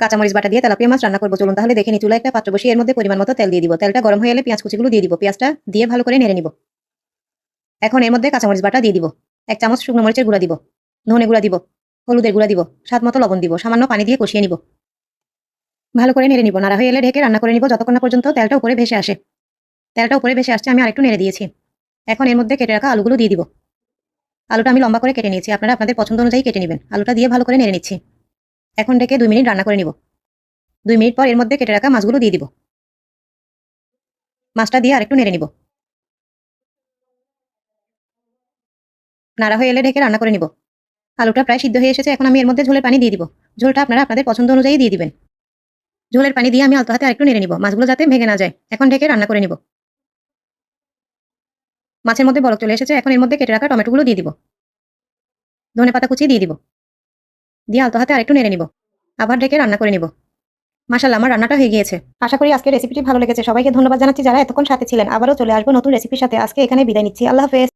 কাঁচামরিচ বাটা দিয়ে তেলাপিয়া মাছ রান্না করব। চলুন তাহলে দেখে নি চুলা একটা পাত্র বসিয়ে এর মধ্যে পরিমাণ মতো তেল দিয়ে দিব। তেলটা গরম হয়ে এলে পেঁয়াজ কুচিগুলো দিয়ে দিব। পেঁয়াজটা দিয়ে ভালো করে নেড়ে নিব। এখন এর মধ্যে কাঁচামরিচ বাটা দিয়ে দিব। এক চামচ শুকনো মরিচের গুঁড়া দিব। ধনে গুঁড়া দিব। হলুদের গুঁড়া দিব। স্বাদ মতো লবণ দিব। সামান্য পানি দিয়ে কষিয়ে নিব। ভালো করে নেড়ে নিব। নাড়া হয়ে এলে ঢেকে রান্না করে নিব। যতক্ষণ পর্যন্ত তেলটা উপরে ভেসে আসে। তেলটা উপরে ভেসে আসছে আমি আরেকটু নেড়ে দিয়েছি। এখন এর মধ্যে কেটে রাখা আলুগুলো দিয়ে দিব। আলুটা আমি লম্বা করে কেটে নিয়েছি। আপনারা আপনাদের পছন্দ অনুযায়ী কেটে নেবেন। আলুটা দিয়ে ভালো করে নেড়ে নিচ্ছি। এখন ডেকে দুই মিনিট রান্না করে নিব। দুই মিনিট পর এর মধ্যে কেটে রাখা মাছগুলো দিয়ে দিব। মাছটা দিয়ে আরেকটু নেড়ে নিব। নাড়া হয়ে এলে ঢেকে রান্না করে নিব। আলুটা প্রায় সিদ্ধ হয়ে এসেছে, এখন আমি এর মধ্যে ঝোলের পানি দিয়ে দিব। ঝোলটা আপনারা আপনাদের পছন্দ অনুযায়ী দিয়ে দিবেন। ঝোলের পানি দিয়ে আমি আলতো হাতে আরেকটু নেড়ে নিব। মাছগুলো যাতে ভেঙে না যায়। এখন ঢেকে রান্না করে নিব। মাছের মধ্যে বরফ চলে এসেছে, এখন এর মধ্যে কেটে রাখা টমেটোগুলো দিয়ে দিব। ধনে পাতা কুচি দিয়ে দিব। দিয়ে আলতো হাতে আরেকটু নেড়ে নিব। আবার ডেকে রান্না করে নিব। মাসাল্লাহ আমার রান্নাটা হয়ে গিয়েছে। আশা করি আজকে রেসিপিটি ভালো লেগেছে। সবাইকে ধন্যবাদ জানাচ্ছি যারা এতক্ষণ সাথে ছিলেন। আবারও চলে আসব নতুন রেসিপির সাথে। আজকে এখানে বিদায় নিচ্ছি। আল্লাহ হাফেজ।